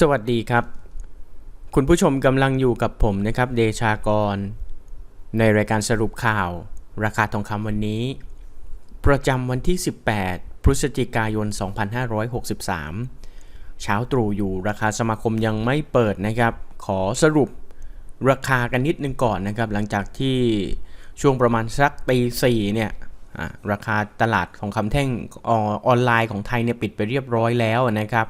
สวัสดีครับ คุณผู้ชมกำลังอยู่กับผมนะครับเดชากร ในรายการสรุปข่าว ราคาทองคำวันนี้ ประจำวันที่ 18 พฤศจิกายน 2563 เช้าตรู่อยู่ราคาสมาคมยังไม่เปิดนะครับ ขอสรุปราคากันนิดนึงก่อนนะครับ หลังจากที่ช่วงประมาณสักตีสี่เนี่ยราคาตลาดของคำแท่งอออนไลน์ของไทยเนี่ยปิดไปเรียบร้อยแล้วนะครับ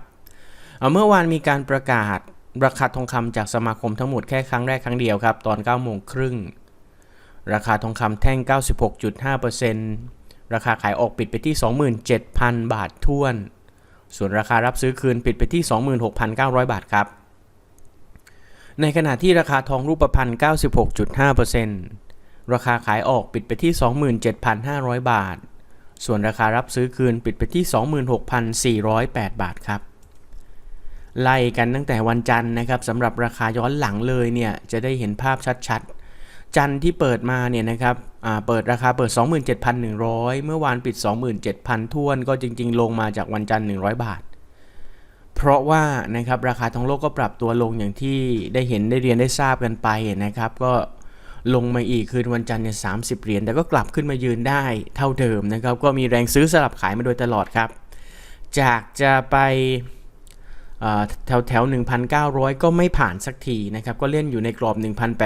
เมื่อวานมีการประกาศราคาทองคำจากสมาคมทั้งหมดแค่ครั้งแรกครั้งเดียวครับ ตอน9โมงครึ่ง ราคาทองคำแท่ง 96.5%ราคาขายออกปิดไปที่ 27,000 บาทท้วน ส่วนราคารับซื้อคืนปิดไปที่ 26,900 บาทครับ ในขณะที่ราคาทองรูปพรรณ 96.5%ราคาขายออกปิดไปที่ 27,500 บาท ส่วนราคารับซื้อคืนปิดไปที่ 26,408 บาทครับ ไล่กันตั้งแต่วันจันทร์นะครับสำหรับราคาย้อนหลังเลยเนี่ยจะได้เห็นภาพชัดๆ จันทร์ที่เปิดมาเนี่ยนะครับอ่าเปิดราคาเปิด 27,100 เมื่อวานปิด 27,000ท้วนก็จริง ๆ ลงมาจากวันจันทร์ 100 บาท เพราะว่านะครับราคาทองโลกก็ปรับตัวลงอย่างที่ได้เห็นได้เรียนได้ทราบกันไปนะครับ ก็ลงมาอีกคืนวันจันทร์เนี่ยสาเหรียญแต่ก็กลับขึ้นมายืนได้เท่าเดิมนะครับ ก็มีแรงซื้อสลับขายมาโดยตลอดครับ จากจะไป แถวแถว1,900 ก็ไม่ผ่านสักทีนะครับ ก็เล่นอยู่ในกรอบ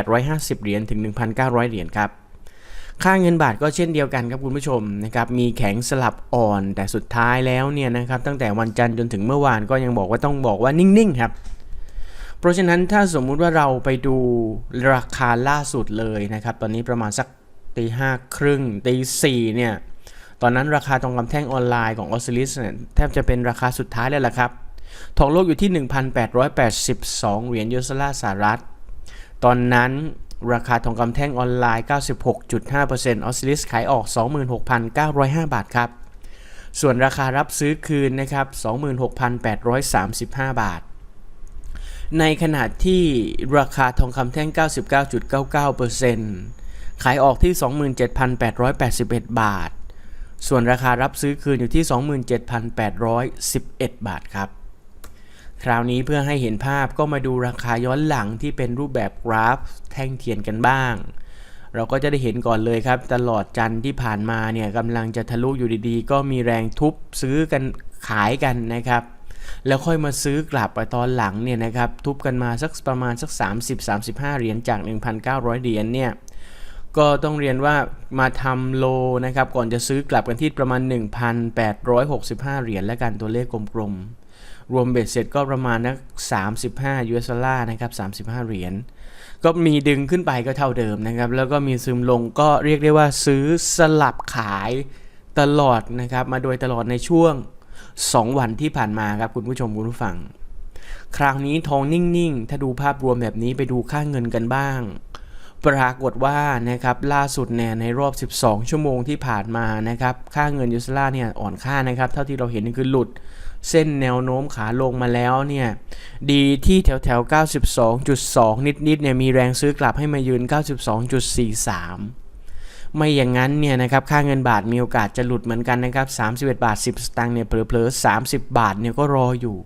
1,850 เหรียญถึง 1,900 เหรียญครับ ค่าเงินบาทก็เช่นเดียวกันครับคุณผู้ชมนะครับ มีแข็งสลับอ่อน แต่สุดท้ายแล้วเนี่ยนะครับ ตั้งแต่วันจันทร์จนถึงเมื่อวานก็ยังบอกว่าต้องบอกว่านิ่งๆครับ เพราะฉะนั้นถ้าสมมุติว่าเราไปดูราคาล่าสุดเลยนะครับ ตอนนี้ประมาณสักตีห้าครึ่งตีสี่เนี่ย ตอนนั้นราคาทองคำแท่งออนไลน์ของออสซิลิสเนี่ยแทบจะเป็นราคาสุดท้ายแล้วล่ะครับ ทองโลกอยู่ที่ 1,882 เหรียญยูสลาร์สหรัฐ ตอนนั้นราคาทองคำแท่งออนไลน์ 96.5%ออสซิลิสขายออก 26,905 บาทครับ ส่วนราคารับซื้อคืนนะครับ 26,835 บาท ในขณะที่ราคาทองคำแท่ง 99.99%ขายออกที่ 27,881 บาท ส่วนราคารับซื้อคืนอยู่ที่ 27,811 บาทครับ คราวนี้เพื่อให้เห็นภาพก็มาดูราคาย้อนหลังที่เป็นรูปแบบกราฟแท่งเทียนกันบ้าง เราก็จะได้เห็นก่อนเลยครับ ตลอดจันที่ผ่านมาเนี่ยกำลังจะทะลุอยู่ดีๆ ก็มีแรงทุบซื้อกันขายกันนะครับ แล้วค่อยมาซื้อกลับไปตอนหลังเนี่ยนะครับทุบกันมาสักประมาณสัก 30-35 เหรียญจาก 1,900 เหรียญเนี่ยก็ต้องเรียนว่ามาทำโลนะครับก่อนจะซื้อกลับกันที่ประมาณ 1,865 เหรียญและกันตัวเลขกลมๆ รวมเบ็ดเสร็จก็ประมาณนัก35 US ดอลลาร์นะครับ35 เหรียญก็มีดึงขึ้นไปก็เท่าเดิมนะครับ แล้วก็มีซึมลงก็เรียกได้ว่าซื้อสลับขายตลอดนะครับ มาโดยตลอดในช่วง 2 วันที่ผ่านมาครับคุณผู้ชมคุณผู้ฟัง คราวนี้ทองนิ่งๆ ถ้าดูภาพรวมแบบนี้ไปดูค่าเงินกันบ้าง ปรากฏว่านะครับล่าสุดเนี่ยในรอบ 12 ชั่วโมงที่ผ่านมานะครับ ค่าเงินยูสลาเนี่ยอ่อนค่านะครับ เท่าที่เราเห็นคือหลุด เส้นแนวโน้มขาลงมาแล้วเนี่ย ดีที่แถวแถว92.2 นิดๆเนี่ยมีแรงซื้อกลับให้มายืน 92.43 ไม่อย่างนั้นเนี่ยนะครับค่าเงินบาทมีโอกาสจะหลุดเหมือนกันนะครับ 31 บาท 10 สตางค์เนี่ยเผลอๆ 30 บาทเนี่ยก็รออยู่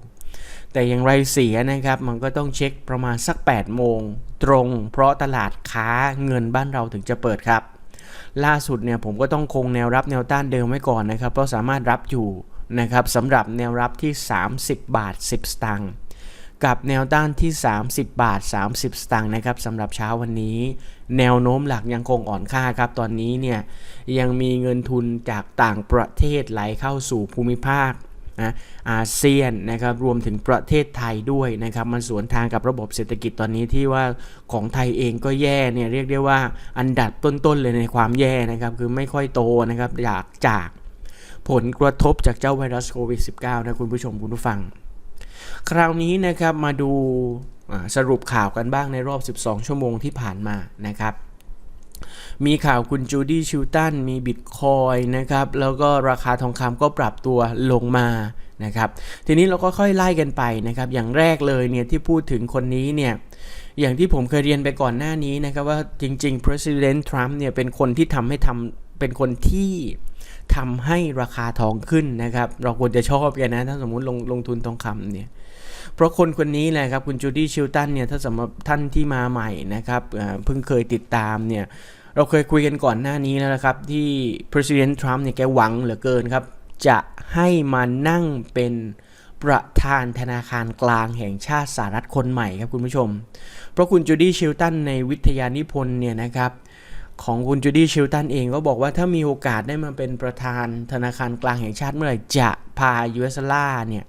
แต่อย่างไรเสียนะครับ มันก็ต้องเช็คประมาณสัก 8 โมงตรง เพราะตลาดค้าเงินบ้านเราถึงจะเปิดครับ ล่าสุดเนี่ยผมก็ต้องคงแนวรับแนวต้านเดิมไว้ก่อนนะครับ เพราะสามารถรับอยู่ นะครับสำหรับแนวรับที่ 30 บาท 10 สตางค์กับแนวต้านที่ 30 บาท 30 สตางค์นะครับสำหรับเช้าวันนี้ แนวโน้มหลักยังคงอ่อนค่าครับ ตอนนี้เนี่ยยังมีเงินทุนจากต่างประเทศไหลเข้าสู่ภูมิภาคนะอาเซียนนะครับรวมถึงประเทศไทยด้วยนะครับมันสวนทางกับระบบเศรษฐกิจตอนนี้ที่ว่าของไทยเองก็แย่เนี่ยเรียกได้ว่าอันดับต้นๆเลยในความแย่นะครับคือไม่ค่อยโตนะครับจากจาก ผลกระทบจากเจ้าไวรัสโควิด -19 นะคุณผู้ชมคุณผู้ฟัง คราวนี้นะครับมาดูสรุปข่าวกันบ้างในรอบ 12 ชั่วโมงที่ผ่านมานะครับมีข่าวคุณจูดี้ชิลตันมีบิตคอยนะครับ แล้วก็ราคาทองคำก็ปรับตัวลงมานะครับ ทีนี้เราก็ค่อยไล่กันไปนะครับ อย่างแรกเลยเนี่ยที่พูดถึงคนนี้เนี่ยอย่างที่ผมเคยเรียนไปก่อนหน้านี้นะครับว่าจริง ๆ President Trump เนี่ยเป็นคนที่ทำให้ทำเป็นคนที่ ทำให้ราคาทองขึ้นนะครับ เราควรจะชอบกันนะ ถ้าสมมุติลงลงทุนทองคำเนี่ย เพราะคนคนนี้แหละครับคุณจูดี้ชิลตันเนี่ย ถ้าสำหรับท่านที่มาใหม่นะครับเพิ่งเคยติดตามเนี่ย เราเคยคุยกันก่อนหน้านี้แล้วนะครับ ที่ President Trump เนี่ยแกหวังเหลือเกินครับ จะให้มานั่งเป็นประธานธนาคารกลางแห่งชาติสหรัฐคนใหม่ครับคุณผู้ชม เพราะคุณจูดี้ชิลตันในวิทยานิพนธ์เนี่ยนะครับ ของคุณจูดี้ชิลตันเองก็บอกว่าถ้ามีโอกาสได้มาเป็นประธานธนาคารกลางแห่งชาติเมื่อไหร่จะพายูเอสล่าเนี่ย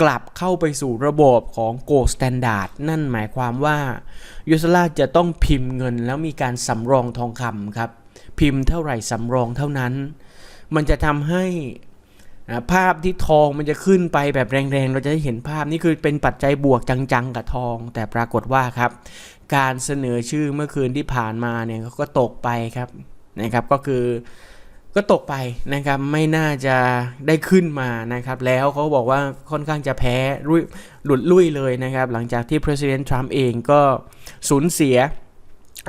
กลับเข้าไปสู่ระบบของ Gold Standard นั่นหมายความว่ายูเอสล่าจะต้องพิมพ์เงินแล้วมีการสำรองทองคำครับ พิมพ์เท่าไหร่สำรองเท่านั้น มันจะทำให้ภาพที่ทองมันจะขึ้นไปแบบแรงๆ เราจะได้เห็นภาพนี่คือเป็นปัจจัยบวกจังๆ กับทอง แต่ปรากฏว่าครับ การเสนอชื่อเมื่อคืนที่ผ่านมาเนี่ยก็ตกไปครับนะครับก็คือก็ตกไปนะครับไม่น่าจะได้ขึ้นมานะครับ แล้วเขาบอกว่าค่อนข้างจะแพ้ลุยหลุดลุ่ยเลยนะครับ หลังจากที่ President Trump เองก็สูญเสีย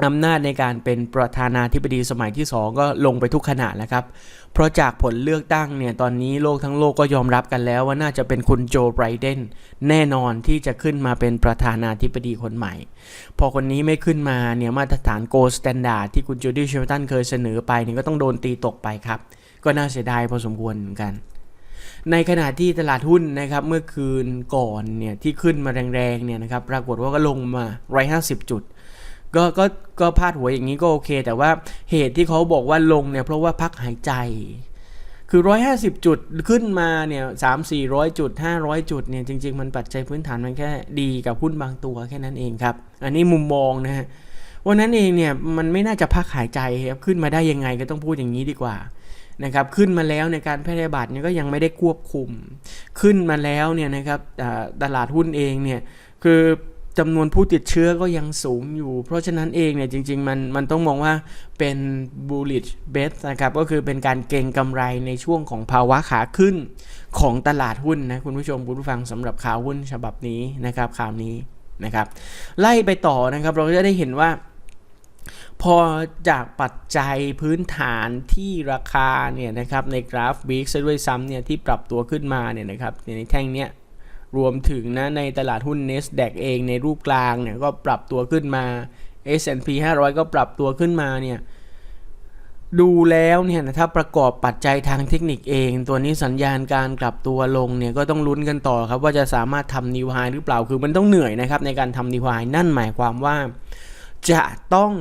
อำนาจในการเป็นประธานาธิบดีสมัยที่ 2 ก็ลงไปทุกขณะแล้วครับ เพราะจากผลเลือกตั้งเนี่ยตอนนี้โลกทั้งโลกก็ยอมรับกันแล้วว่าน่าจะเป็นคุณโจไบเดนแน่นอนที่จะขึ้นมาเป็นประธานาธิบดีคนใหม่ พอคนนี้ไม่ขึ้นมาเนี่ยมาตรฐานโกลสแตนดาร์ดที่คุณจูดี้เชลตันเคยเสนอไปเนี่ยก็ต้องโดนตีตกไปครับ ก็น่าเสียดายพอสมควรเหมือนกันในขณะที่ตลาดหุ้นนะครับเมื่อคืนก่อนเนี่ยที่ขึ้นมาแรงๆเนี่ยนะครับปรากฏว่าก็ลงมา150จุด ก็ก็ก็พาดหัวอย่างนี้ก็โอเค แต่ว่าเหตุที่เขาบอกว่าลงเนี่ยเพราะว่าพักหายใจ คือ 150 จุดขึ้นมาเนี่ยสามสี่ร้อยจุด 500 จุดเนี่ยจริง ๆ มันปัจจัยพื้นฐานมันแค่ดีกับหุ้นบางตัวแค่นั้นเองครับ อันนี้มุมมองนะฮะวันนั้นเองเนี่ยมันไม่น่าจะพักหายใจครับขึ้นมาได้ยังไงก็ต้องพูดอย่างนี้ดีกว่านะครับขึ้นมาแล้วในการแพร่ระบาดเนี่ยก็ยังไม่ได้ควบคุม ขึ้นมาแล้วเนี่ยนะครับตลาดหุ้นเองเนี่ยคือ จำนวนผู้ติดเชื้อก็ยังสูงอยู่ เพราะฉะนั้นเองเนี่ยจริง ๆ มันมันต้องมองว่าเป็น bullish bet นะครับก็คือเป็นการเก็งกำไรในช่วงของภาวะขาขึ้นของตลาดหุ้นนะคุณผู้ชมคุณผู้ฟังสำหรับข่าวหุ้นฉบับนี้นะครับข่าวนี้นะครับไล่ไปต่อนะครับเราก็จะได้เห็นว่า พอจากปัจจัยพื้นฐานที่ราคาเนี่ยนะครับในกราฟวีคซะด้วยซ้ำเนี่ยที่ปรับตัวขึ้นมาเนี่ยนะครับในแท่งเนี้ย รวมถึงนะในตลาดหุ้น NASDAQ เองในรูปกลางเนี่ยก็ปรับตัวขึ้นมา S&P 500 ก็ปรับตัวขึ้นมาเนี่ยดูแล้วเนี่ยนะถ้าประกอบปัจจัยทางเทคนิคเอง ตัวนี้สัญญาณการกลับตัวลงเนี่ยก็ต้องลุ้นกันต่อครับว่าจะสามารถทำนิวไฮหรือเปล่าคือมันต้องเหนื่อยนะครับในการทำนิวไฮนั่นหมายความว่า จะต้อง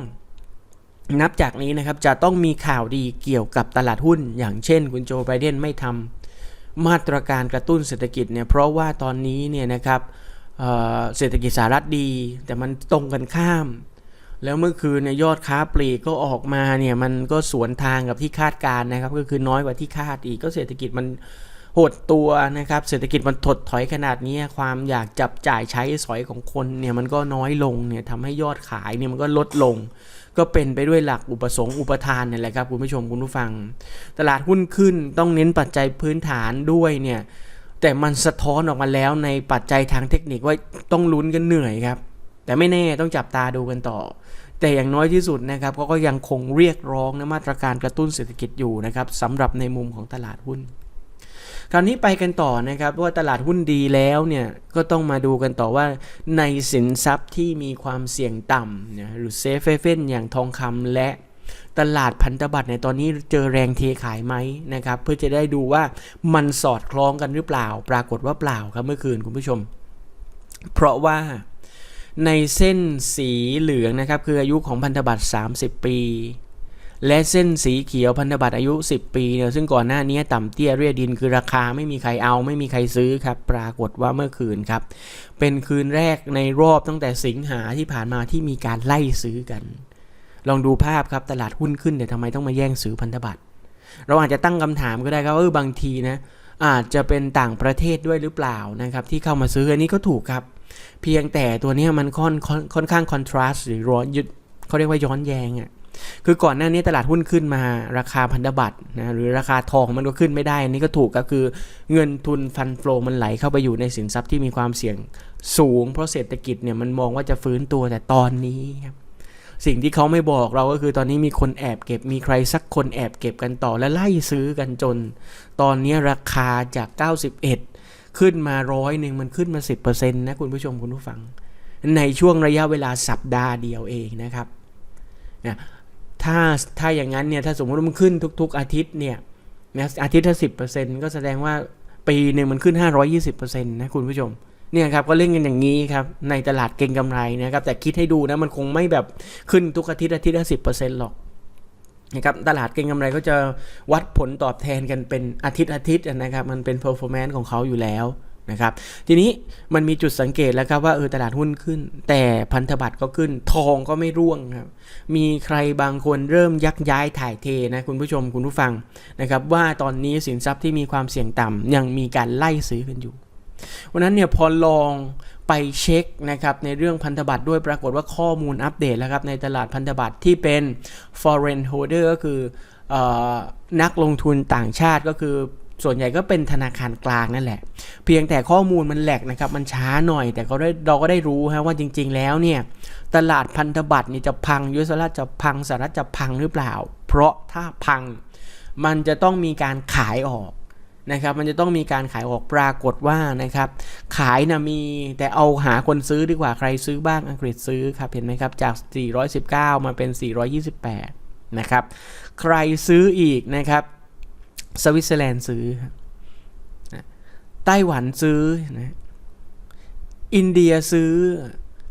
นับจากนี้นะครับจะต้องมีข่าวดีเกี่ยวกับตลาดหุ้น อย่างเช่น คุณโจไบเดนไม่ทำ มาตรการกระตุ้นเศรษฐกิจเนี่ยเพราะว่าตอนนี้เนี่ยนะครับเศรษฐกิจสหรัฐดี แต่มันตรงกันข้าม แล้วเมื่อคืนเนี่ยยอดค้าปลีกก็ออกมาเนี่ยมันก็สวนทางกับที่คาดการนะครับ ก็คือน้อยกว่าที่คาดอีกก็เศรษฐกิจมันหดตัวนะครับ เศรษฐกิจมันถดถอยขนาดนี้ความอยากจับจ่ายใช้สอยของคนเนี่ยมันก็น้อยลงเนี่ยทำให้ยอดขายเนี่ยมันก็ลดลง ก็เป็นไปด้วยหลักอุปสงค์อุปทานเนี่ยแหละครับคุณผู้ชมคุณผู้ฟัง ตลาดหุ้นขึ้นต้องเน้นปัจจัยพื้นฐานด้วยเนี่ยแต่มันสะท้อนออกมาแล้วในปัจจัยทางเทคนิคว่าต้องลุ้นกันเหนื่อยครับ แต่ไม่แน่ต้องจับตาดูกันต่อ แต่อย่างน้อยที่สุดนะครับก็ยังคงเรียกร้องนะมาตรการกระตุ้นเศรษฐกิจอยู่นะครับสำหรับในมุมของตลาดหุ้น คราวนี้ไปกันต่อนะครับว่าตลาดหุ้นดีแล้วเนี่ยก็ต้องมาดูกันต่อว่าในสินทรัพย์ที่มีความเสี่ยงต่ำนะหรือเซฟเฟเฟนอย่างทองคำและตลาดพันธบัตรในตอนนี้เจอแรงเทขายไหมนะครับ เพื่อจะได้ดูว่ามันสอดคล้องกันหรือเปล่า ปรากฏว่าเปล่าครับเมื่อคืนคุณผู้ชม เพราะว่าในเส้นสีเหลืองนะครับ คืออายุของพันธบัตร 30 ปี และเส้นสีเขียวพันธบัตรอายุ 10 ปีเนี่ยซึ่งก่อนหน้านี้ต่ำเตี้ยเรียดินคือราคาไม่มีใครเอาไม่มีใครซื้อครับ ปรากฏว่าเมื่อคืนครับ เป็นคืนแรกในรอบตั้งแต่สิงหาที่ผ่านมาที่มีการไล่ซื้อกัน ลองดูภาพครับตลาดหุ้นขึ้นแต่ทำไมต้องมาแย่งซื้อพันธบัตรเราอาจจะตั้งคำถามก็ได้ครับว่าบางทีนะอาจจะเป็นต่างประเทศด้วยหรือเปล่านะครับ ที่เข้ามาซื้ออันนี้ก็ถูกครับ เพียงแต่ตัวนี้มันค่อนค่อนค่อนข้างคอนทราสต์หรือร้อนยึดเขาเรียกว่าย้อนแยงอะ่ะ คือก่อนหน้านี้ตลาดหุ้นขึ้นมาราคาพันธบัตรนะหรือราคาทองมันก็ขึ้นไม่ได้ อันนี้ก็ถูกก็คือเงินทุนฟันโฟลมันไหลเข้าไปอยู่ในสินทรัพย์ที่มีความเสี่ยงสูง เพราะเศรษฐกิจเนี่ยมันมองว่าจะฟื้นตัวแต่ตอนนี้ครับสิ่งที่เขาไม่บอกเราก็คือตอนนี้มีคนแอบเก็บมีใครสักคนแอบเก็บกันต่อและไล่ซื้อกันจน ตอนนี้ราคาจาก 91 ขึ้นมาร้อยหนึ่งมันขึ้นมา 10%นะคุณผู้ชมคุณผู้ฟัง ในช่วงระยะเวลาสัปดาห์เดียวเองนะครับนะ ถ้าถ้าอย่างนั้นเนี่ยถ้าสมมติว่ามันขึ้นทุก ๆ อาทิตย์เนี่ยนะอาทิตย์ละสิก็แสดงว่าปีหนึ่งมันขึ้น 520%นะคุณผู้ชมเนี่ยครับก็เล่นกันอย่างนี้ครับในตลาดเก่งกำไรนะครับแต่คิดให้ดูนะมันคงไม่แบบขึ้นทุกอาทิตย์อาทิตย์ละสิหรอกนะครับตลาดเก่งกำไรก็จะวัดผลตอบแทนกันเป็นอาทิตย์อาทิตย์นะครับมันเป็น performance ของเขาอยู่แล้ว นะครับ ทีนี้มันมีจุดสังเกตแล้วครับว่าเออตลาดหุ้นขึ้น แต่พันธบัตรก็ขึ้น ทองก็ไม่ร่วงครับ มีใครบางคนเริ่มยักย้ายถ่ายเทนะคุณผู้ชมคุณผู้ฟังนะครับว่าตอนนี้สินทรัพย์ที่มีความเสี่ยงต่ำยังมีการไล่ซื้อกันอยู่วันนั้นเนี่ยพอลองไปเช็คนะครับในเรื่องพันธบัตรด้วยปรากฏว่าข้อมูลอัปเดตแล้วครับในตลาดพันธบัตรที่เป็น foreign holder ก็คืออนักลงทุนต่างชาติก็คือ ส่วนใหญ่ก็เป็นธนาคารกลางนั่นแหละ เพียงแต่ข้อมูลมันแหลกนะครับ มันช้าหน่อย แต่ก็ได้เราก็ได้รู้ฮะว่าจริง ๆ แล้วเนี่ย ตลาดพันธบัตรนี่จะพังยุสราจะพังสหรัฐจะพังหรือเปล่า เพราะถ้าพัง มันจะต้องมีการขายออกนะครับมันจะต้องมีการขายออกปรากฏว่านะครับขายนะมีแต่เอาหาคนซื้อดีกว่าใครซื้อบ้างอังกฤษซื้อครับเห็นไหมครับจาก 419 มาเป็น 428 นะครับใครซื้ออีกนะครับ สวิตเซอร์แลนด์ซื้อไต้หวันซื้อนะอินเดียซื้อ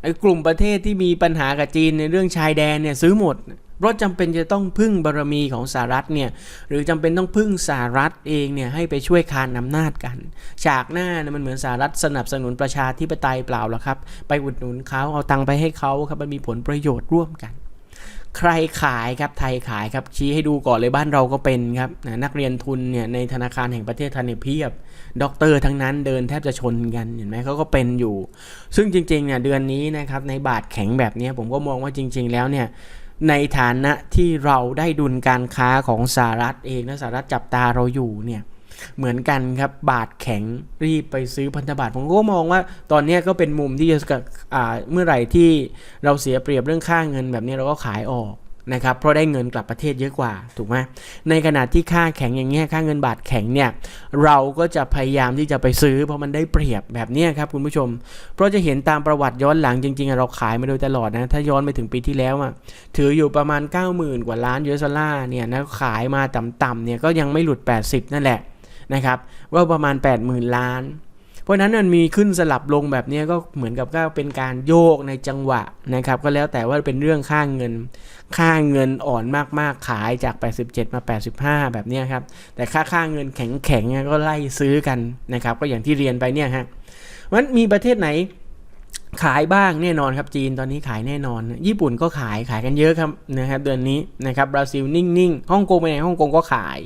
ไอ้กลุ่มประเทศที่มีปัญหากับจีนในเรื่องชายแดนเนี่ยซื้อหมดเพราะจำเป็นจะต้องพึ่งบารมีของสหรัฐเนี่ยหรือจำเป็นต้องพึ่งสหรัฐเองเนี่ยให้ไปช่วยคานอำนาจกัน ฉากหน้าเนี่ยมันเหมือนสหรัฐสนับสนุนประชาธิปไตยเปล่าหรอครับ ไปอุดหนุนเขาเอาตังไปให้เขาครับมันมีผลประโยชน์ร่วมกัน ใครขายครับไทยขายครับชี้ให้ดูก่อนเลยบ้านเราก็เป็นครับนักเรียนทุนเนี่ยในธนาคารแห่งประเทศไทยเนี่ยเพียบด็อกเตอร์ทั้งนั้นเดินแทบจะชนกันเห็นไหมเขาก็เป็นอยู่ ซึ่งจริงๆเนี่ยเดือนนี้นะครับในบาทแข็งแบบนี้ผมก็มองว่าจริง ๆ แล้วเนี่ยในฐานะที่เราได้ดุลการค้าของสหรัฐเองและสหรัฐจับตาเราอยู่เนี่ย เหมือนกันครับ บาทแข็งรีบไปซื้อพันธบัตรผมก็มองว่าตอนนี้ก็เป็นมุมที่จะเมื่อไหร่ที่เราเสียเปรียบเรื่องค่าเงินแบบนี้เราก็ขายออกนะครับเพราะได้เงินกลับประเทศเยอะกว่าถูกไหมในขณะที่ค่าแข็งอย่างเงี้ยค่าเงินบาทแข็งเนี่ยเราก็จะพยายามที่จะไปซื้อ เพราะมันได้เปรียบแบบนี้ครับคุณผู้ชม เพราะจะเห็นตามประวัติย้อนหลังจริงๆเราขายมาโดยตลอดนะถ้าย้อนไปถึงปีที่แล้วอะถืออยู่ประมาณ 90,000 กว่าล้านยูเอสดอลลาร์เนี่ยนะขายมาต่ำๆเนี่ยก็ยังไม่หลุด 80 นั่นแหละ นะครับว่าประมาณ 80,000 ล้าน เพราะนั้นมันมีขึ้นสลับลงแบบนี้ก็เหมือนกับก็เป็นการโยกในจังหวะนะครับ ก็แล้วแต่ว่าเป็นเรื่องค่างเงิน ค่าเงินอ่อนมากๆขายจาก 87 มา 85 แบบนี้ครับ แต่ค่าค่าเงินแข็งๆก็ไล่ซื้อกันนะครับ ก็อย่างที่เรียนไปเนี่ยฮะมันมีประเทศไหนขายบ้างแน่นอนครับจีนตอนนี้ขายแน่นอน ญี่ปุ่นก็ขายขายกันเยอะครับนะครับเดือนนี้นะครับบราซิลนิ่งๆฮ่องกงไปไหนฮ่องกงก็ขาย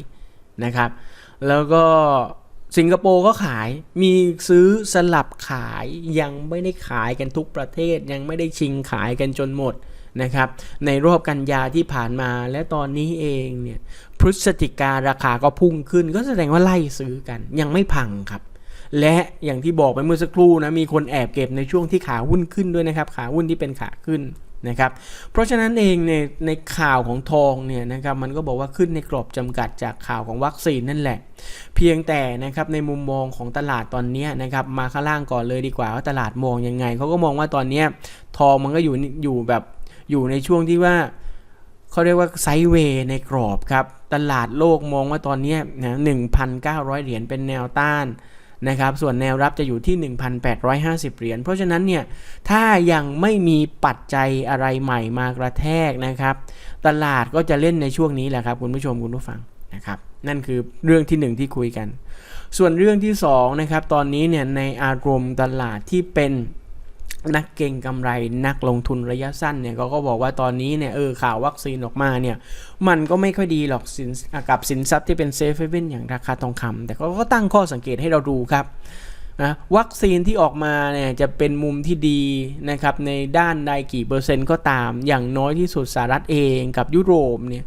นะครับ แล้วก็สิงคโปร์ก็ขายมีซื้อสลับขายยังไม่ได้ขายกันทุกประเทศยังไม่ได้ชิงขายกันจนหมดนะครับ ในรอบกันยาที่ผ่านมาและตอนนี้เองเนี่ยพฤศจิการาคาก็พุ่งขึ้น ก็แสดงว่าไล่ซื้อกันยังไม่พังครับ และอย่างที่บอกไปเมื่อสักครู่นะมีคนแอบเก็บในช่วงที่ขาหุ้นขึ้นด้วยนะครับ ขาหุ้นที่เป็นขาขึ้น นะครับ เพราะฉะนั้นเองในในข่าวของทองเนี่ยนะครับมันก็บอกว่าขึ้นในกรอบจำกัดจากข่าวของวัคซีนนั่นแหละ เพียงแต่นะครับในมุมมองของตลาดตอนนี้นะครับมาข้างล่างก่อนเลยดีกว่าว่าตลาดมองยังไงเขาก็มองว่าตอนนี้ทองมันก็อยู่อยู่แบบอยู่ในช่วงที่ว่าเขาเรียกว่าไซด์เวย์ในกรอบครับ ตลาดโลกมองว่าตอนนี้นะ1,900 เหรียญเป็นแนวต้าน นะครับ ส่วนแนวรับจะอยู่ที่ 1,850 เหรียญ เพราะฉะนั้นเนี่ย ถ้ายังไม่มีปัจจัยอะไรใหม่มากระแทกนะครับ ตลาดก็จะเล่นในช่วงนี้แหละครับคุณผู้ชมคุณผู้ฟังนะครับ นั่นคือเรื่องที่ 1 ที่คุยกัน ส่วนเรื่องที่2นะครับ ตอนนี้เนี่ยในอารมณ์ตลาดที่เป็น นักเก่งกำไรนักลงทุนระยะสั้นเนี่ยเขาก็บอกว่าตอนนี้เนี่ยเออข่าววัคซีนออกมาเนี่ยมันก็ไม่ค่อยดีหรอกสินกับสินทรัพย์ที่เป็นเซฟเฮเว่นอย่างราคาทองคำแต่เขาก็ตั้งข้อสังเกตให้เราดูครับนะวัคซีนที่ออกมาเนี่ยจะเป็นมุมที่ดีนะครับในด้านใดกี่เปอร์เซ็นต์ก็ตาม อย่างน้อยที่สุดสหรัฐเองกับยุโรปเนี่ย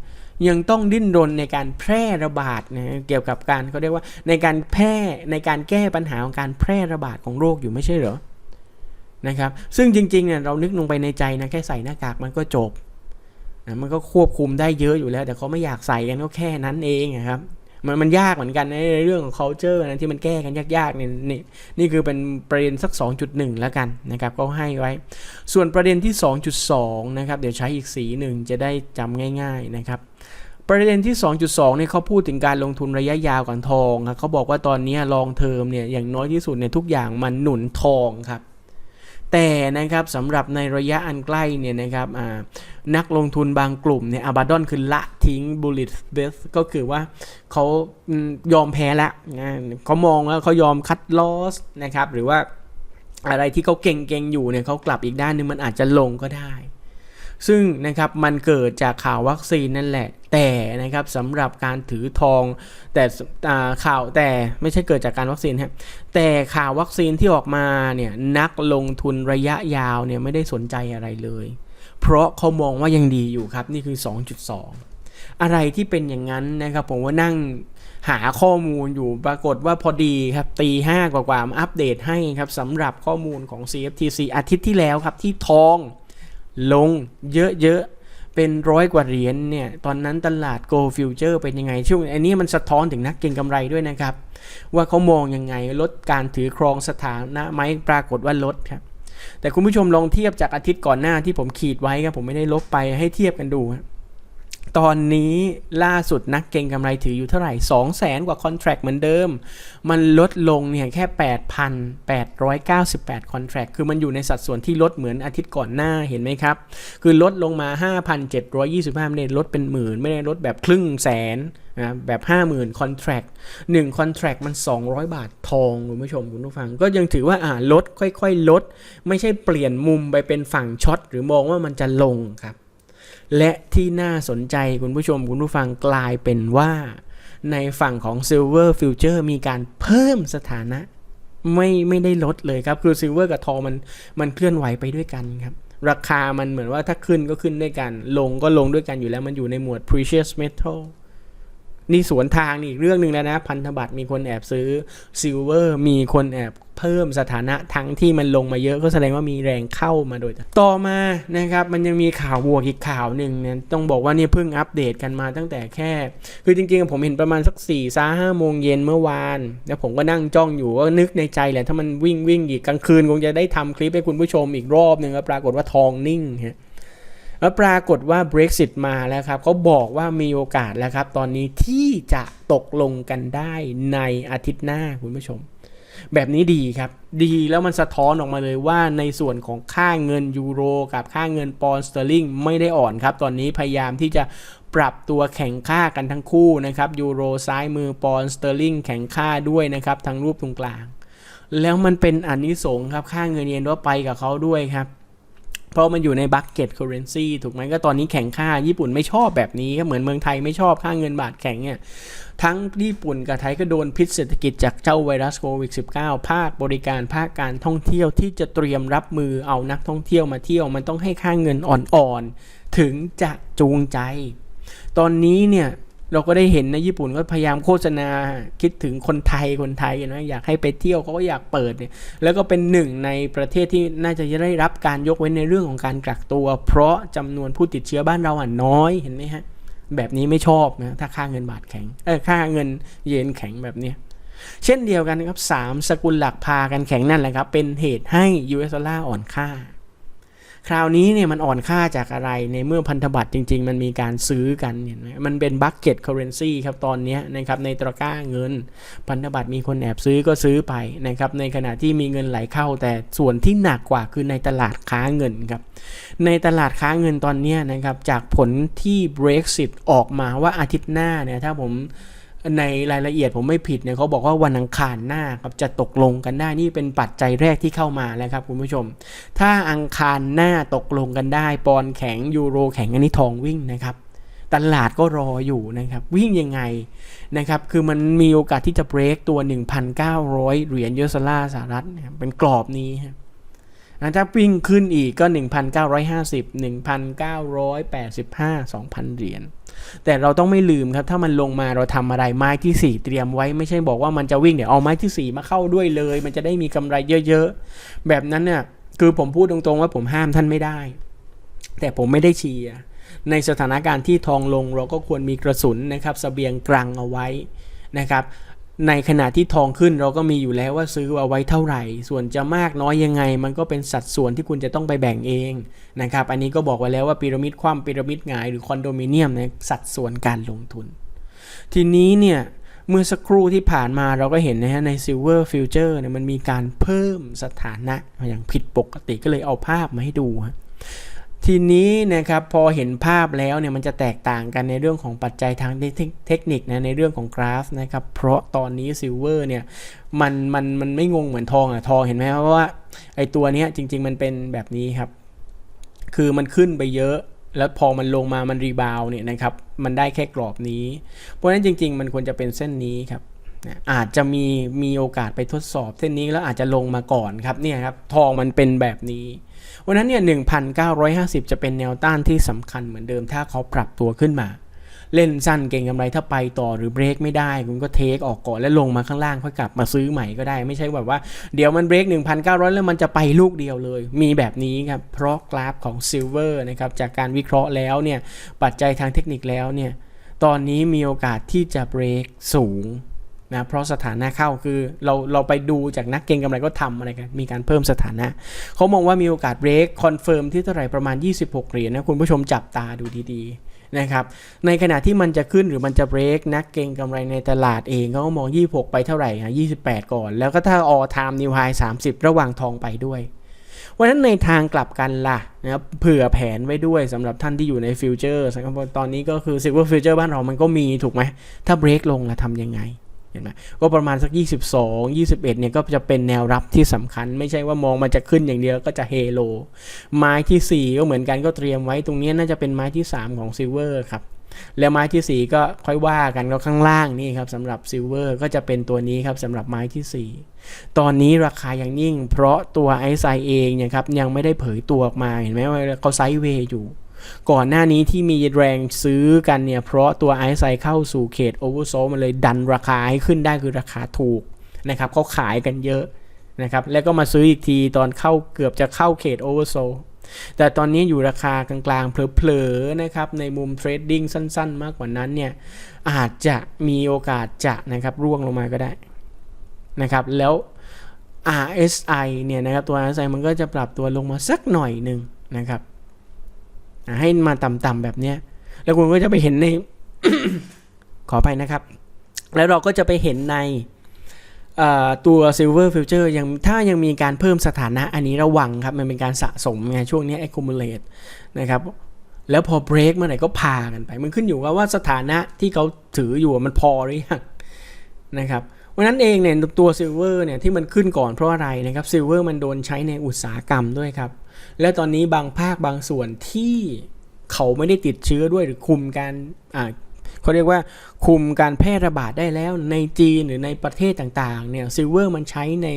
ยังต้องดิ้นรนในการแพร่ระบาดนะเกี่ยวกับการเขาเรียกว่าในการแพร่ในการแก้ปัญหาของการแพร่ระบาดของโรคอยู่ไม่ใช่เหรอ นะครับ ซึ่งจริงๆเนี่ยเรานึกลงไปในใจนะแค่ใส่หน้ากากมันก็จบนะมันก็ควบคุมได้เยอะอยู่แล้ว แต่เขาไม่อยากใส่กันก็แค่นั้นเองนะครับมันมันยากเหมือนกันในเรื่องของ culture นะที่มันแก้กันยากๆเนี่ยนี่นี่คือเป็นประเด็นสัก 2.1 แล้วกันนะครับก็ให้ไว้ ส่วนประเด็นที่ 2.2 นะครับ เดี๋ยวใช้อีกสีหนึ่งจะได้จำง่าย ๆนะครับประเด็นที่ 2.2เนี่ยเขาพูดถึงการลงทุนระยะยาวกับทองครับเขาบอกว่าตอนนี้ลองเทอมเนี่ยอย่างน้อยที่สุดเนี่ยทุกอย่างมันหนุนทองครับ แต่นะครับสำหรับในระยะอันใกล้เนี่ยนะครับนักลงทุนบางกลุ่มเนี่ยอาบาดอนคือละทิ้งบูลลิตเบสก็คือว่าเขายอมแพ้ละนะเขามองแล้วเขายอมคัดลอสนะครับหรือว่าอะไรที่เขาเก่งๆอยู่เนี่ยเขากลับอีกด้านหนึงมันอาจจะลงก็ได้ ซึ่งนะครับมันเกิดจากข่าววัคซีนนั่นแหละ แต่นะครับสำหรับการถือทอง แต่ข่าวแต่ไม่ใช่เกิดจากการวัคซีนฮะแต่ข่าววัคซีนที่ออกมาเนี่ยนักลงทุนระยะยาวเนี่ยไม่ได้สนใจอะไรเลย เพราะเขามองว่ายังดีอยู่ครับนี่คือ 2.2 อะไรที่เป็นอย่างนั้นนะครับผมว่านั่งหาข้อมูลอยู่ปรากฏว่าพอดีครับตีห้ากว่าๆมาอัปเดตให้ครับสำหรับข้อมูลของ CFTC อาทิตย์ที่แล้วครับที่ทอง ลงเยอะๆ เป็นร้อยกว่าเหรียญเนี่ย ตอนนั้นตลาดโกลฟิวเจอร์เป็นยังไง ช่วงอันนี้มันสะท้อนถึงนักเก็งกำไรด้วยนะครับ ว่าเขามองยังไงลดการถือครองสถานะไหมปรากฏว่าลดครับ แต่คุณผู้ชมลองเทียบจากอาทิตย์ก่อนหน้าที่ผมขีดไว้ครับผมไม่ได้ลบไปให้เทียบกันดูครับ ตอนนี้ล่าสุดนักเก็งกำไรถืออยู่เท่าไหร่ 2 0 0แสนกว่าคอนแท c t เหมือนเดิม มันลดลงเนี่ยแค่ 8,898 คอนแท c t คือมันอยู่ในสัดส่วนที่ลดเหมือนอาทิตย์ก่อนหน้าเห็นไหมครับ คือลดลงมา 5,725ไม่ได้ลดเป็นหมื่น ไม่ได้ลดแบบครึ่งแสนนะแบบ 50,000คอนแท c t 1คอนแท c t มัน 200 บาททองคุณผู้ชมคุณผู้ฟัง ก็ยังถือว่าอ่าลดค่อย ๆ ลด ไม่ใช่เปลี่ยนมุมไปเป็นฝั่งช็อตหรือมองว่ามันจะลงครับ และที่น่าสนใจคุณผู้ชมคุณผู้ฟังกลายเป็นว่า ในฝั่งของ Silver Future มีการเพิ่มสถานะไม่ไม่ได้ลดเลยครับ คือ Silver กับทองมันมันเคลื่อนไหวไปด้วยกันครับ ราคามันเหมือนว่าถ้าขึ้นก็ขึ้นด้วยกัน ลงก็ลงด้วยกันอยู่แล้วมันอยู่ในหมวด precious metal นี่สวนทางนี่อีกเรื่องหนึ่งแล้วนะ พันธบัตรมีคนแอบซื้อ Silver มีคนแอบเพิ่มสถานะทั้งที่มันลงมาเยอะก็แสดงว่ามีแรงเข้ามาโดย ต่อมานะครับมันยังมีข่าวบวกอีกข่าวหนึ่งเนี่ยต้องบอกว่านี่เพิ่งอัปเดตกันมาตั้งแต่แค่ คือจริงๆ ผมเห็นประมาณสัก4ี่ซาห้าโมงเย็นเมื่อวาน แล้วผมก็นั่งจ้องอยู่ก็นึกในใจแหละถ้ามันวิ่งวิ่งอีกกลางคืนคงจะได้ทำคลิปให้คุณผู้ชมอีกรอบหนึ่งแล้วปรากฏว่าทองนิ่งฮะ แล้วปรากฏว่า Brexit มาแล้วครับเขาบอกว่ามีโอกาสแล้วครับ ตอนนี้ที่จะตกลงกันได้ในอาทิตย์หน้าคุณผู้ชม แบบนี้ดีครับ ดีแล้วมันสะท้อนออกมาเลยว่าในส่วนของค่าเงินยูโร กับค่าเงินปอนด์สเตอร์ลิงไม่ได้อ่อนครับ ตอนนี้พยายามที่จะปรับตัวแข่งค่ากันทั้งคู่นะครับยูโรซ้ายมือปอนด์สเตอร์ลิงแข่งค่าด้วยนะครับทางรูปตรงกลาง แล้วมันเป็นอนนิสงส์ครับค่าเงินเยนว่าไปกับเขาด้วยครับ ราะมันอยู่ในบัคเก็ตเคอร์เรนซีถูกไหมก็ตอนนี้แข่งค่าญี่ปุ่นไม่ชอบแบบนี้ก็เหมือนเมืองไทยไม่ชอบค่าเงินบาทแข็งเนี่ยทั้งญี่ปุ่นกับไทยก็โดนพิษเศรษฐกิจจากเจ้าไวรัสโควิด -19 ภาคบริการภาคการท่องเที่ยวที่จะเตรียมรับมือเอานักท่องเที่ยวมาเที่ยวมันต้องให้ค่าเงินอ่อนๆ ถึงจะจูงใจ ตอนนี้เนี่ย เราก็ได้เห็นนะญี่ปุ่นก็พยายามโฆษณาคิดถึงคนไทยคนไทยนะอยากให้ไปเที่ยวเขาก็อยากเปิดเนี่ยแล้วก็เป็นหนึ่งในประเทศที่น่าจะได้รับการยกเว้นในเรื่องของการกักตัว เพราะจำนวนผู้ติดเชื้อบ้านเราอะน้อยเห็นไหมฮะแบบนี้ไม่ชอบนะถ้าค่าเงินบาทแข็งเออค่าเงินเยนแข็งแบบเนี้ยเช่นเดียวกันครับสามสกุลหลักพากันแข็งนั่นแหละครับ เป็นเหตุให้ US ดอลลาร์อ่อนค่า คราวนี้เนี่ยมันอ่อนค่าจากอะไรในเมื่อพันธบัตรจริง ๆ มันมีการซื้อกันเห็นไหมมันเป็นบัคเก็ตเคอร์เรนซีครับตอนนี้นะครับในตะกร้าเงิน พันธบัตรมีคนแอบซื้อก็ซื้อไปนะครับในขณะที่มีเงินไหลเข้า แต่ส่วนที่หนักกว่าคือในตลาดค้าเงินครับในตลาดค้าเงินตอนนี้นะครับจากผลที่ Brexit ออกมาว่าอาทิตย์หน้าเนี่ยถ้าผม ในรายละเอียดผมไม่ผิดเนี่ยเขาบอกว่าวันอังคารหน้าครับจะตกลงกันได้นี่เป็นปัจจัยแรกที่เข้ามาแล้วครับคุณผู้ชม ถ้าอังคารหน้าตกลงกันได้ ปอนแข็งยูโรแข็งอันนี้ทองวิ่งนะครับตลาดก็รออยู่นะครับ วิ่งยังไงนะครับ คือมันมีโอกาสที่จะเบรกตัว 1,900 เหรียญยูเอสลาสหรัฐนะครับเป็นกรอบนี้ครับ อะถ้าวิ่งขึ้นอีกก็ 1,950 1,985 2,000 เหรียญ แต่เราต้องไม่ลืมครับ ถ้ามันลงมาเราทำอะไรไม้ที่ 4 เตรียมไว้ไม่ใช่บอกว่ามันจะวิ่งเดี๋ยวเอาไม้ที่ 4 มาเข้าด้วยเลย มันจะได้มีกำไรเยอะๆ แบบนั้นเนี่ยคือผมพูดตรงๆว่าผมห้ามท่านไม่ได้ แต่ผมไม่ได้เชียร์ในสถานการณ์ที่ทองลงเราก็ควรมีกระสุนนะครับสเสบียงกลางเอาไว้นะครับ ในขณะที่ทองขึ้นเราก็มีอยู่แล้วว่าซื้อเอาไว้เท่าไหร่ ส่วนจะมากน้อยยังไง มันก็เป็นสัดส่วนที่คุณจะต้องไปแบ่งเองนะครับ อันนี้ก็บอกไว้แล้วว่าพีระมิดคว่ำพีระมิดหงายหรือคอนโดมิเนียมเนี่ยสัดส่วนการลงทุน ทีนี้เนี่ยเมื่อสักครู่ที่ผ่านมาเราก็เห็นนะฮะใน Silver Future เนี่ยมันมีการเพิ่มสถานะอย่างผิดปกติก็เลยเอาภาพมาให้ดูฮะ ทีนี้นะครับพอเห็นภาพแล้วเนี่ยมันจะแตกต่างกันในเรื่องของปัจจัยทางเทคนิคนะในเรื่องของกราฟนะครับเพราะตอนนี้ซิลเวอร์เนี่ยมันมันมันไม่งงเหมือนทองอะทองเห็นไหมเพราะว่าไอตัวนี้จริง ๆ มันเป็นแบบนี้ครับ คือมันขึ้นไปเยอะแล้วพอมันลงมามันรีบาวเนี่ยนะครับมันได้แค่กรอบนี้ เพราะฉะนั้นจริง ๆ มันควรจะเป็นเส้นนี้ครับอาจจะมีมีโอกาสไปทดสอบเส้นนี้แล้วอาจจะลงมาก่อนครับเนี่ยครับทองมันเป็นแบบนี้ วันนั้นเนี่ย 1,950 จะเป็นแนวต้านที่สำคัญเหมือนเดิมถ้าเขาปรับตัวขึ้นมา เล่นสั้นเก่งกำไรถ้าไปต่อหรือเบรกไม่ได้ คุณก็เทคออกก่อนแล้วลงมาข้างล่างค่อยกลับมาซื้อใหม่ก็ได้ไม่ใช่แบบว่าเดี๋ยวมันเบรก 1,900 แล้วมันจะไปลูกเดียวเลย มีแบบนี้ครับเพราะกราฟของซิลเวอร์นะครับจากการวิเคราะห์แล้วเนี่ยปัจจัยทางเทคนิคแล้วเนี่ยตอนนี้มีโอกาสที่จะเบรกสูง นะเพราะสถานะเข้าคือเราเราไปดูจากนักเก็งกำไรก็ทำอะไรกันมีการเพิ่มสถานะ เขามองว่ามีโอกาสเบรกคอนเฟิร์มที่เท่าไหร่ประมาณ 26 เหรียญนะคุณผู้ชมจับตาดูดีๆนะครับในขณะที่มันจะขึ้นหรือมันจะเบรกนักเก็งกำไรในตลาดเองเขาก็มอง 26 ไปเท่าไหร่ฮะ28 ก่อน แล้วก็ถ้าออ time new high 30 ระหว่างทองไปด้วยวันนั้นในทางกลับกันล่ะนะครับเผื่อแผนไว้ด้วยสำหรับท่านที่อยู่ในฟิวเจอร์สำหรับตอนนี้ก็คือซิลเวอร์ฟิวเจอร์บ้านเรามันก็มีถูกไหมถ้าเบรกลงล้วทำยังไง ห็นไหมก็ประมาณสัก 22 21เนี่ยก็จะเป็นแนวรับที่สำคัญ ไม่ใช่ว่ามองมันจะขึ้นอย่างเดียวก็จะเฮโลไม้ที่ 4 ก็เหมือนกันก็เตรียมไว้ตรงนี้น่าจะเป็นไม้ที่ 3 ของซิลเวอร์ครับแล้วไม้ที่ 4 ก็ค่อยว่ากันก็ข้างล่างนี่ครับสำหรับซิลเวอร์ก็จะเป็นตัวนี้ครับสำหรับไม้ที่ 4 ตอนนี้ราคายังนิ่ง เพราะตัวไอซ์ไซเองเนี่ยครับยังไม่ได้เผยตัวออกมาเห็นไหมว่าเขาไซด์เวย์อยู่ ก่อนหน้านี้ที่มีแรงซื้อกันเนี่ย เพราะตัวไอซ์ไซเข้าสู่เขตโอเวอร์โซมันเลยดันราคาให้ขึ้นได้คือราคาถูกนะครับเขาขายกันเยอะนะครับ แล้วก็มาซื้ออีกทีตอนเข้าเกือบจะเข้าเขตโอเวอร์โซแต่ตอนนี้อยู่ราคากลางๆ เผลอๆนะครับในมุมเทรดดิ้งสั้นๆ มากกว่านั้นเนี่ย อาจจะมีโอกาสจะนะครับร่วงลงมาก็ได้นะครับ แล้ว RSI เนี่ยนะครับตัว RSI มันก็จะปรับตัวลงมาสักหน่อยหนึ่งนะครับ ให้มาต่ำๆแบบเนี้ย แล้วคุณก็จะไปเห็นใน ขอไปนะครับ แล้วเราก็จะไปเห็นในตัว Silver Future ยังถ้ายังมีการเพิ่มสถานะอันนี้ระวังครับ มันเป็นการสะสมไงช่วงนี้ accumulate นะครับ แล้วพอ break เมื่อไหร่ก็พากันไป มันขึ้นอยู่กับว่าสถานะที่เขาถืออยู่มันพอหรือยังนะครับวันนั้นเองเนี่ยตัวซิลเวอร์เนี่ยที่มันขึ้นก่อนเพราะอะไรนะครับซิลเวอร์มันโดนใช้ในอุตสาหกรรมด้วยครับ และตอนนี้บางภาคบางส่วนที่เขาไม่ได้ติดเชื้อด้วยหรือคุมการอ่าเขาเรียกว่าคุมการแพร่ระบาดได้แล้วในจีนหรือในประเทศต่างๆเนี่ยซิลเวอร์มันใช้ใน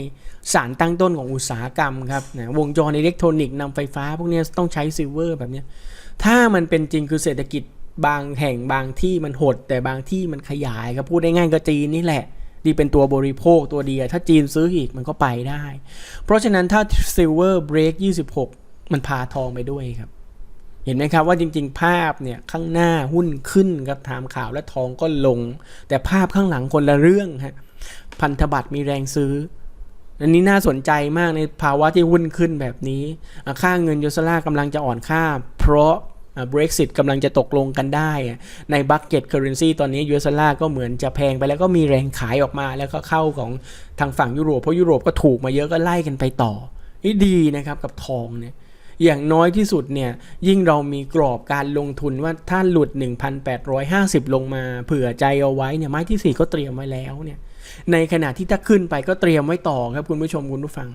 สารตั้งต้นของอุตสาหกรรมครับนะวงจรอิเล็กทรอนิกส์นำไฟฟ้า พวกนี้ต้องใช้ซิลเวอร์แบบนี้ถ้ามันเป็นจริงคือเศรษฐกิจบางแห่งบางที่มันหด แต่บางที่มันขยายครับพูดได้ง่ายก็จีนนี่แหละดีเป็นตัวบริโภคตัวเดียวถ้าจีนซื้ออีกมันก็ไปได้ เพราะฉะนั้นถ้าซิลเวอร์เบรก26 มันพาทองไปด้วยครับ เห็นไหมครับว่าจริง ๆ ภาพเนี่ยข้างหน้าหุ้นขึ้นกับทามข่าวและทองก็ลง แต่ภาพข้างหลังคนละเรื่องฮะพันธบัตรมีแรงซื้ออันนี้น่าสนใจมากในภาวะที่หุ้นขึ้นแบบนี้ ค่าเงินยูสลากำลังจะอ่อนค่า เพราะ Brexit กำลังจะตกลงกันได้ ในบัคเก็ตเคอร์เรนซีตอนนี้ยูสลาก็เหมือนจะแพงไปแล้วก็มีแรงขายออกมา แล้วก็เข้าของทางฝั่งยุโรป เพราะยุโรปก็ถูกมาเยอะก็ไล่กันไปต่อนี่ดีนะครับกับทองเนี่ย อย่างน้อยที่สุดเนี่ยยิ่งเรามีกรอบการลงทุนว่าถ้าหลุด 1,850 ลงมาเผื่อใจเอาไว้เนี่ยไม้ที่ 4 ก็เตรียมไว้แล้วเนี่ยในขณะที่ถ้าขึ้นไปก็เตรียมไว้ต่อครับคุณผู้ชมคุณผู้ฟัง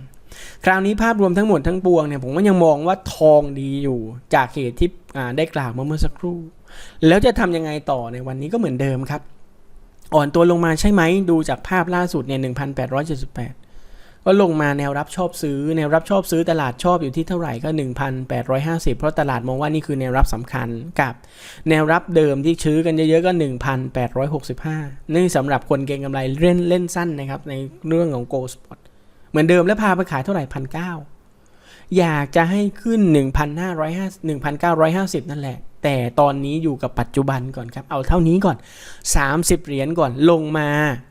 คราวนี้ภาพรวมทั้งหมดทั้งปวงเนี่ยผมก็ยังมองว่าทองดีอยู่จากเหตุที่ได้กล่าวมาเมื่อสักครู่ แล้วจะทำยังไงต่อในวันนี้ก็เหมือนเดิมครับ อ่อนตัวลงมาใช่ไหมดูจากภาพล่าสุดเนี่ย1,878 ก็ลงมาแนวรับชอบซื้อแนวรับชอบซื้อตลาดชอบอยู่ที่เท่าไหร่ก็ 1,850 เพราะตลาดมองว่านี่คือแนวรับสำคัญกับ แนวรับเดิมที่ชื้อกันเยอะๆก็ 1,865 นี่สำหรับคนเก็งกำไรเล่นเล่นสั้นนะครับในเรื่องของ Gold Spot เหมือนเดิมแล้วพาไปขายเท่าไหร่พันเอยากจะให้ขึ้น 1,550 1,950 นั่นแหละ แต่ตอนนี้อยู่กับปัจจุบันก่อนครับ เอาเท่านี้ก่อน 30 เหรียญก่อนลงมา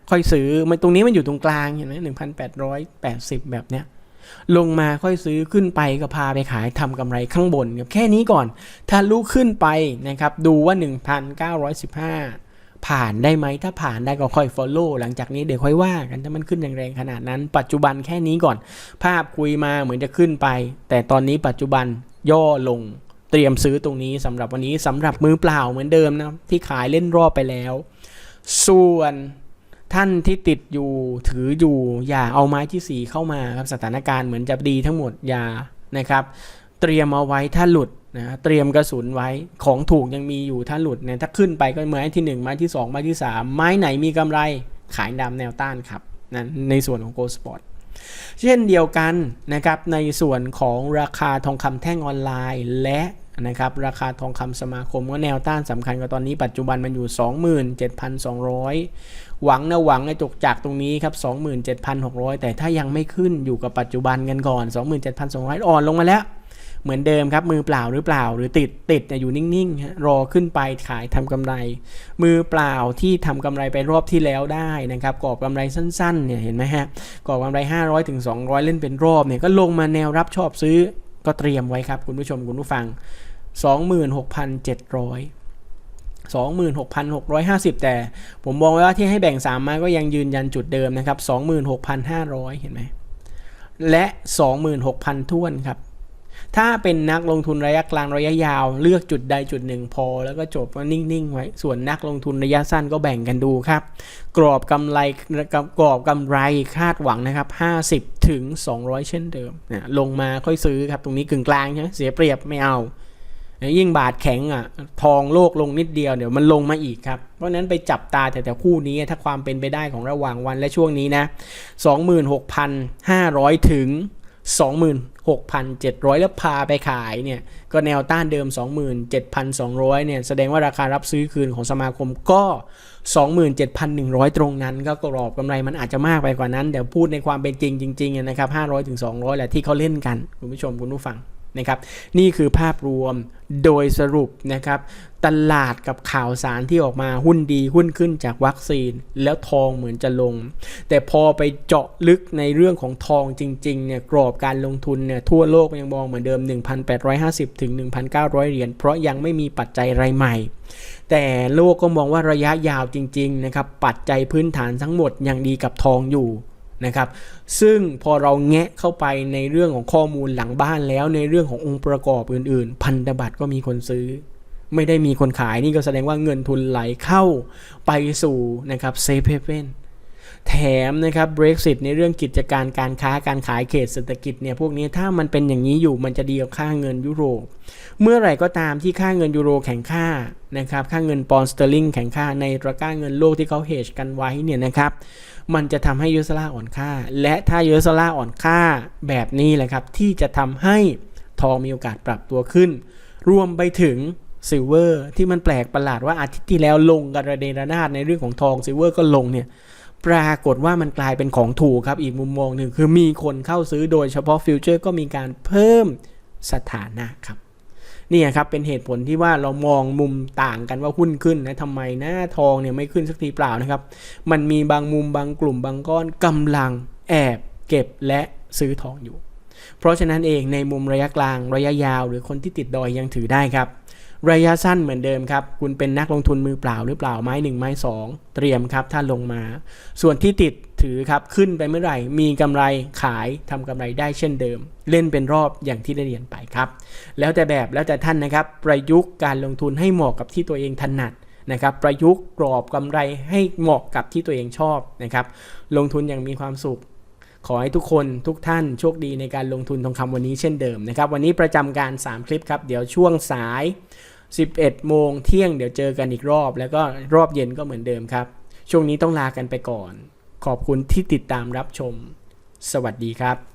ค่อยซื้อมันตรงนี้มันอยู่ตรงกลางเห็นไหมหนึ่งพันแปดร้อยแปดสิบแบบเนี้ยลงมาค่อยซื้อขึ้นไปก็พาไปขายทำกำไรข้างบนครับแค่นี้ก่อน ถ้าลุกขึ้นไปนะครับดูว่า 1,915 ผ่านได้ไหมถ้าผ่านได้ก็ค่อย follow หลังจากนี้เดี๋ยวค่อยว่ากันถ้ามันขึ้นแรงๆขนาดนั้น ปัจจุบันแค่นี้ก่อน ภาพคุยมาเหมือนจะขึ้นไป แต่ตอนนี้ปัจจุบันย่อลง เตรียมซื้อตรงนี้สำหรับวันนี้สำหรับมือเปล่าเหมือนเดิมนะที่ขายเล่นรอบไปแล้ว ส่วนท่านที่ติดอยู่ถืออยู่อย่าเอาไม้ที่สีเข้ามาครับสถานการณ์เหมือนจะดีทั้งหมดอย่านะครับ เตรียมเอาไว้ถ้าหลุดนะเตรียมกระสุนไว้ของถูกยังมีอยู่ถ้าหลุดเนี่ยถ้าขึ้นไปก็ไม้ที่ 1 ไม้ที่ 2 ไม้ที่ 3 ไม้ไหนมีกำไรขายดำแนวต้านครับนะในส่วนของ Go Sport เช่นเดียวกันนะครับในส่วนของราคาทองคำแท่งออนไลน์ และนะครับราคาทองคำสมาคมก็แนวต้านสำคัญกว่าตอนนี้ปัจจุบันมันอยู่ 27,200 หวังนะหวังในจกจากตรงนี้ครับ 27,600 แต่ถ้ายังไม่ขึ้นอยู่กับปัจจุบันกันก่อน 27,200 อ่อนลงมาแล้ว เหมือนเดิมครับ มือเปล่าหรือเปล่า หรือติดติดอยู่นิ่งๆรอขึ้นไปขายทำกำไร มือเปล่าที่ทำกำไรไปรอบที่แล้วได้นะครับกอบกำไรสั้นๆเนี่ยเห็นไหมฮะกอบกำไร 500ถึง200 เล่นเป็นรอบเนี่ยก็ลงมาแนวรับชอบซื้อก็เตรียมไว้ครับ คุณผู้ชมคุณผู้ฟัง 26,700 26,650 แต่ผมมองไว้ว่าที่ให้แบ่ง 3 มาก็ยังยืนยันจุดเดิมนะครับ 26,500 เห็นไหม และ 26,000ท้วนครับ ถ้าเป็นนักลงทุนระยะกลางระยะยาว เลือกจุดใดจุดหนึ่งพอ แล้วก็จบว่านิ่งๆไว้ ส่วนนักลงทุนระยะสั้นก็แบ่งกันดูครับ กรอบกำไรกรอบกำไรคาดหวังนะครับ 50 ถึง 200 เช่นเดิมนะลงมาค่อยซื้อครับ ตรงนี้กึ่งกลางใช่ไหมเสียเปรียบไม่เอายิ่งบาทแข็งอะทองโลกลงนิดเดียวเดี๋ยวมันลงมาอีกครับ เพราะฉะนั้นไปจับตาแต่แต่คู่นี้ถ้าความเป็นไปได้ของระหว่างวันและช่วงนี้นะ 26,500 ถึง 26,700 แล้วพาไปขายเนี่ย ก็แนวต้านเดิม 27,200 เนี่ย แสดงว่าราคารับซื้อคืนของสมาคมก็ 27,100 ตรงนั้น ก็กรอบกำไรมันอาจจะมากไปกว่านั้น เดี๋ยวพูดในความเป็นจริงจริงๆนะครับ500ถึง200 แหละที่เขาเล่นกัน คุณผู้ชมคุณผู้ฟัง นะครับนี่คือภาพรวมโดยสรุปนะครับตลาดกับข่าวสารที่ออกมาหุ้นดีหุ้นขึ้นจากวัคซีน แล้วทองเหมือนจะลง แต่พอไปเจาะลึกในเรื่องของทองจริงๆเนี่ยกรอบการลงทุนเนี่ยทั่วโลกยังมองเหมือนเดิม 1,850 ถึง 1,900 เหรียญเพราะยังไม่มีปัจจัยอะไรใหม่ แต่โลกก็มองว่าระยะยาวจริงๆนะครับปัจจัยพื้นฐานทั้งหมดยังดีกับทองอยู่ นะครับ ซึ่งพอเราแงะเข้าไปในเรื่องของข้อมูลหลังบ้านแล้วในเรื่องขององค์ประกอบอื่น ๆ พันธบัตรก็มีคนซื้อ ไม่ได้มีคนขายนี่ก็แสดงว่าเงินทุนไหลเข้าไปสู่นะครับเซฟเ a เนแถมนะครับ Brexit ในเรื่องกิจการการค้าการขายเขตเศรษฐกิจเนี่ยพวกนี้ถ้ามันเป็นอย่างนี้อยู่มันจะดีกับค่าเงินยุโรป เมื่อไหร่ก็ตามที่ค่าเงินยูโรแข็งค่านะครับค่าเงินปอนด์สเตอร์ลิงแข็งค่าในตราก้าเงินโลกที่เขาเฮชกันไว้เนี่ยนะครับ มันจะทำให้ยูเอสลาอ่อนค่า และถ้ายูเอสลาอ่อนค่าแบบนี้แหละครับ ที่จะทำให้ทองมีโอกาสปรับตัวขึ้น รวมไปถึงซิลเวอร์ที่มันแปลกประหลาดว่าอาทิตย์ที่แล้วลงกันระเดระนาดในเรื่องของทองซิลเวอร์ก็ลงเนี่ยปรากฏว่ามันกลายเป็นของถูกครับอีกมุมมองหนึ่งคือมีคนเข้าซื้อโดยเฉพาะฟิวเจอร์ก็มีการเพิ่มสถานะครับ นี่ครับเป็นเหตุผลที่ว่าเรามองมุมต่างกันว่าหุ้นขึ้นนะทำไมหน้าทองเนี่ยไม่ขึ้นสักทีเปล่านะครับ มันมีบางมุมบางกลุ่มบางก้อนกำลังแอบเก็บและซื้อทองอยู่ เพราะฉะนั้นเองในมุมระยะกลางระยะยาว หรือคนที่ติดดอยยังถือได้ครับ ระยะสั้นเหมือนเดิมครับ คุณเป็นนักลงทุนมือเปล่าหรือเปล่าไม้หนึ่งไม้สองเตรียมครับถ้าลงมา ส่วนที่ติดถือครับขึ้นไปเมื่อไหร่ มีกำไรขายทำกำไรได้เช่นเดิม เล่นเป็นรอบอย่างที่ได้เรียนไปครับ แล้วแต่แบบแล้วแต่ท่านนะครับ ประยุกต์การลงทุนให้เหมาะกับที่ตัวเองถนัดนะครับ ประยุกต์กรอบกำไรให้เหมาะกับที่ตัวเองชอบนะครับ ลงทุนอย่างมีความสุขขอให้ทุกคนทุกท่านโชคดีในการลงทุนทองคำวันนี้เช่นเดิมนะครับ วันนี้ประจำการ 3 คลิปครับ เดี๋ยวช่วงสาย 11 โมงเที่ยงเดี๋ยวเจอกันอีกรอบ แล้วก็รอบเย็นก็เหมือนเดิมครับ ช่วงนี้ต้องลากันไปก่อน ขอบคุณที่ติดตามรับชม สวัสดีครับ